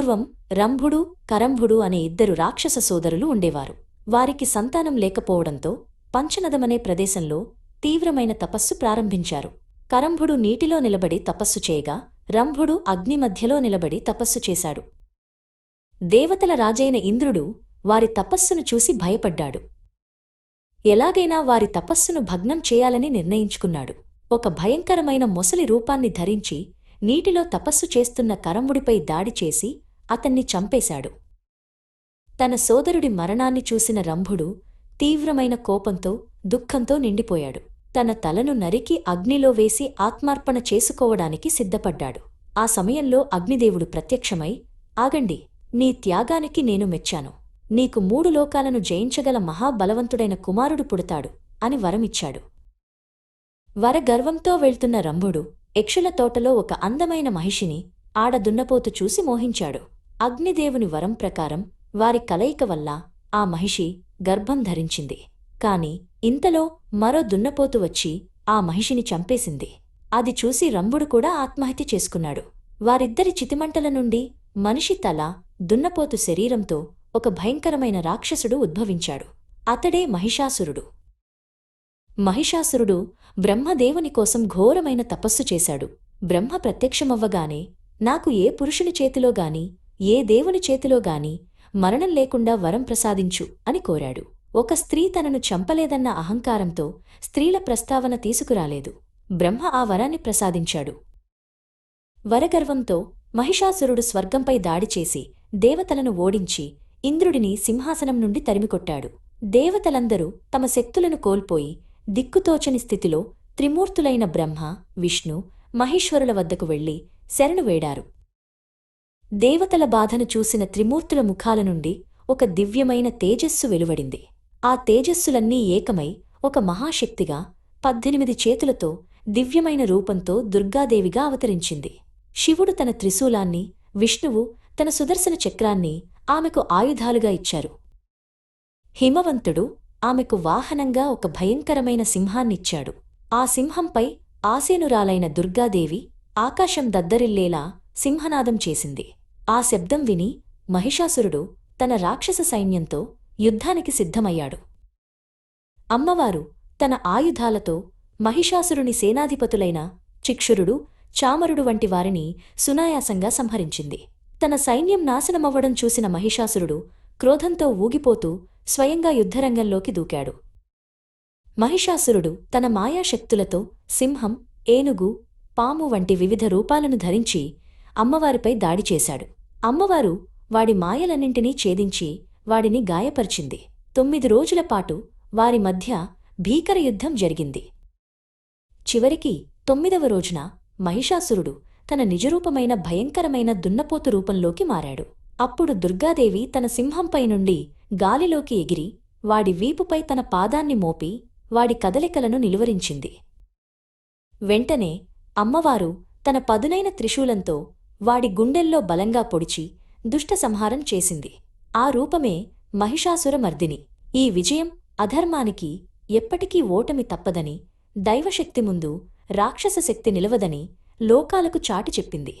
పూర్వం రంభుడు కరంభుడు అనే ఇద్దరు రాక్షస సోదరులు ఉండేవారు. వారికి సంతానం లేకపోవడంతో పంచనదమనే ప్రదేశంలో తీవ్రమైన తపస్సు ప్రారంభించారు. కరంభుడు నీటిలో నిలబడి తపస్సు చేయగా రంభుడు అగ్ని మధ్యలో నిలబడి తపస్సు చేశాడు. దేవతల రాజైన ఇంద్రుడు వారి తపస్సును చూసి భయపడ్డాడు. ఎలాగైనా వారి తపస్సును భగ్నం చేయాలని నిర్ణయించుకున్నాడు. ఒక భయంకరమైన మొసలి రూపాన్ని ధరించి నీటిలో తపస్సు చేస్తున్న కరంభుడిపై దాడి చేసి అతన్ని చంపేశాడు. తన సోదరుడి మరణాన్ని చూసిన రంభుడు తీవ్రమైన కోపంతో దుఃఖంతో నిండిపోయాడు. తన తలను నరికి అగ్నిలో వేసి ఆత్మార్పణ చేసుకోవడానికి సిద్ధపడ్డాడు. ఆ సమయంలో అగ్నిదేవుడు ప్రత్యక్షమై ఆగండి నీ త్యాగానికి నేను మెచ్చాను. నీకు మూడు లోకాలను జయించగల మహాబలవంతుడైన కుమారుడు పుడతాడు అని వరమిచ్చాడు. వరగర్వంతో వెళ్తున్న రంభుడు యక్షుల తోటలో ఒక అందమైన మహిషిని ఆడ దున్నపోతు చూసి మోహించాడు. అగ్నిదేవుని వరం ప్రకారం వారి కలయిక వల్ల ఆ మహిషి గర్భం ధరించింది. కాని ఇంతలో మరో దున్నపోతు వచ్చి ఆ మహిషిని చంపేసింది. అది చూసి రంభుడు కూడా ఆత్మహత్య చేసుకున్నాడు. వారిద్దరి చితిమంటల నుండి మనిషి తల దున్నపోతు శరీరంతో ఒక భయంకరమైన రాక్షసుడు ఉద్భవించాడు. అతడే మహిషాసురుడు. మహిషాసురుడు బ్రహ్మదేవుని కోసం ఘోరమైన తపస్సు చేశాడు. బ్రహ్మ ప్రత్యక్షమవ్వగానే నాకు ఏ పురుషుని చేతిలో గాని ఏ దేవుని చేతిలో గాని మరణం లేకుండా వరం ప్రసాదించు అని కోరాడు. ఒక స్త్రీ తనను చంపలేదన్న అహంకారంతో స్త్రీల ప్రస్తావన తీసుకురాలేదు. బ్రహ్మ ఆ వరాన్ని ప్రసాదించాడు. వరగర్వంతో మహిషాసురుడు స్వర్గంపై దాడి చేసి దేవతలను ఓడించి ఇంద్రుడిని సింహాసనం నుండి తరిమికొట్టాడు. దేవతలందరూ తమ శక్తులను కోల్పోయి దిక్కుతోచని స్థితిలో త్రిమూర్తులైన బ్రహ్మ విష్ణు మహేశ్వరుల వద్దకు వెళ్ళి శరణు వేడారు. దేవతల బాధను చూసిన త్రిమూర్తుల ముఖాల నుండి ఒక దివ్యమైన తేజస్సు వెలువడింది. ఆ తేజస్సులన్నీ ఏకమై ఒక మహాశక్తిగా పద్దెనిమిది చేతులతో దివ్యమైన రూపంతో దుర్గాదేవిగా అవతరించింది. శివుడు తన త్రిశూలాన్ని విష్ణువు తన సుదర్శన చక్రాన్ని ఆమెకు ఆయుధాలుగా ఇచ్చారు. హిమవంతుడు ఆమెకు వాహనంగా ఒక భయంకరమైన సింహాన్నిచ్చాడు. ఆ సింహంపై ఆసేనురాలైన దుర్గాదేవి ఆకాశం దద్దరిల్లేలా సింహనాదం చేసింది. ఆ శబ్దం విని మహిషాసురుడు తన రాక్షస సైన్యంతో యుద్ధానికి సిద్ధమయ్యాడు. అమ్మవారు తన ఆయుధాలతో మహిషాసురుని సేనాధిపతులైన చిక్షురుడు చామరుడు వంటి వారిని సునాయాసంగా సంహరించింది. తన సైన్యం నాశనమవ్వడం చూసిన మహిషాసురుడు క్రోధంతో ఊగిపోతూ స్వయంగా యుద్ధరంగంలోకి దూకాడు. మహిషాసురుడు తన మాయాశక్తులతో సింహం ఏనుగు పాము వంటి వివిధ రూపాలను ధరించి అమ్మవారిపై దాడి చేశాడు. అమ్మవారు వాడి మాయలన్నింటినీ ఛేదించి వాడిని గాయపరిచింది. తొమ్మిది రోజులపాటు వారి మధ్య భీకర యుద్ధం జరిగింది. చివరికి తొమ్మిదవ రోజున మహిషాసురుడు తన నిజరూపమైన భయంకరమైన దున్నపోతు రూపంలోకి మారాడు. అప్పుడు దుర్గాదేవి తన సింహంపై నుండి గాలిలోకి ఎగిరి వాడి వీపుపై తన పాదాన్ని మోపి వాడి కదలికలను నిలువరించింది. వెంటనే అమ్మవారు తన పదునైన త్రిశూలంతో వాడి గుండెల్లో బలంగా పొడిచి దుష్ట సంహారం చేసింది. ఆ రూపమే మహిషాసురమర్దిని. ఈ విజయం అధర్మానికి ఎప్పటికీ ఓటమి తప్పదని దైవశక్తి ముందు రాక్షసశక్తి నిలవదని లోకాలకు చాటి చెప్పింది.